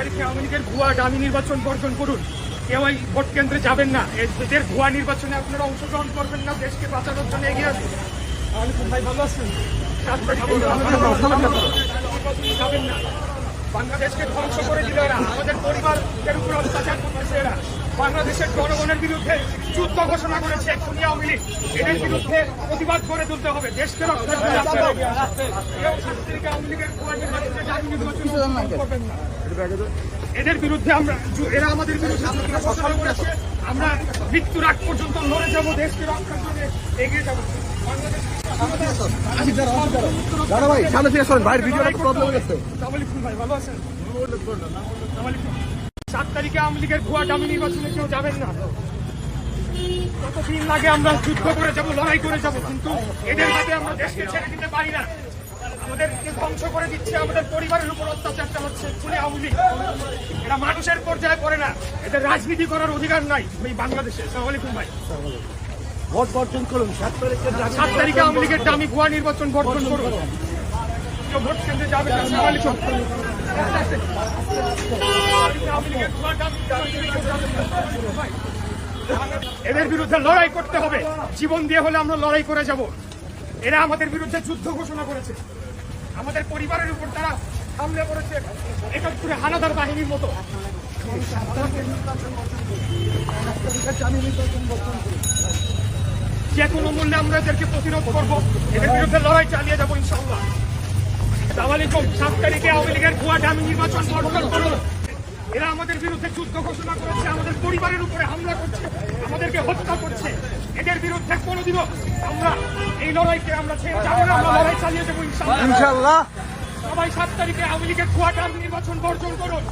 তারিখে আওয়ামী লীগের ভুয়া ডামি নির্বাচন বর্জন করুন। কেউ এই ভোট কেন্দ্রে যাবেন না। এদের ভুয়া নির্বাচনে আপনারা অংশগ্রহণ করবেন না, দেশকে বাঁচানোর জন্য এগিয়ে আসুন। ভাই ভালো আছেন। যাবেন না। বাংলাদেশকে ধ্বংস করে দিল এরা আমাদের পরিবারের উপর অত্যাচার করতেছে এরা বাংলাদেশের জনগণের বিরুদ্ধে যুদ্ধ ঘোষণা করেছে এক্ষুনি আওয়ামী লীগ। এদের বিরুদ্ধে প্রতিবাদ করে তুলতে হবে। দেশকে করবেন না। এদের বিরুদ্ধে আমরা এরা আমাদের বিরুদ্ধে ঘোষণা করেছে। আমরা মৃত্যুর আগ পর্যন্ত লড়ে যাব দেশকে রক্ষার জন্য এগিয়ে যাব। দাদা ভাই সামনে থেকে সরেন ভাইয়ের ভিডিওটা প্রবলেম ভালো আছেন। সাত তারিখে আওয়ামী লীগের ভুয়া ডামি নির্বাচনে কেউ যাবেন না। কতদিন লাগে আমরা যুদ্ধ করে যাব লড়াই করে যাব কিন্তু এদের হাতে আমরা দেশকে ছেড়ে দিতে পারি না। আমাদেরকে ধ্বংস করে দিচ্ছে আমাদের পরিবারের উপর অত্যাচার চালাচ্ছে খুলে আওয়ামী লীগ। এরা মানুষের পর্যায়ে পড়ে না। এদের রাজনীতি করার অধিকার নাই এই বাংলাদেশে। আসসালামু আলাইকুম ভাই। ভোট বর্জন করুন সাত তারিখের সাত তারিখে আওয়ামী লীগের দামি ভুয়া নির্বাচন বর্জন করুন ভোট কেন্দ্রে যাবে আলাইকুম। এদের বিরুদ্ধে লড়াই করতে হবে। জীবন দিয়ে হলে আমরা লড়াই করে যাব। এরা আমাদের বিরুদ্ধে যুদ্ধ ঘোষণা করেছে। আমাদের পরিবারের উপর তারা হামলে করেছে। একাত্তরে হানাদার বাহিনীর মতো। যে কোনো মূল্যে আমরা এদেরকে প্রতিরোধ করব। এদের বিরুদ্ধে লড়াই চালিয়ে যাব ইনশাল্লাহ সাত তারিখে আওয়ামী লীগের ভুয়া ডামি নির্বাচন বর্জন করুন এরা আমাদের বিরুদ্ধে যুদ্ধ ঘোষণা করেছে আমাদের পরিবারের উপরে হামলা করছে আমাদেরকে হত্যা করছে। এদের বিরুদ্ধে কোনোদিনও আমরা এই লড়াইকে আমরা ছেড়ে যাব না আমরা লড়াই চালিয়ে দেবো ইনশাল্লাহ সবাই সাত তারিখে আওয়ামী লীগের কোয়ার্টার নির্বাচন বর্জন করুন।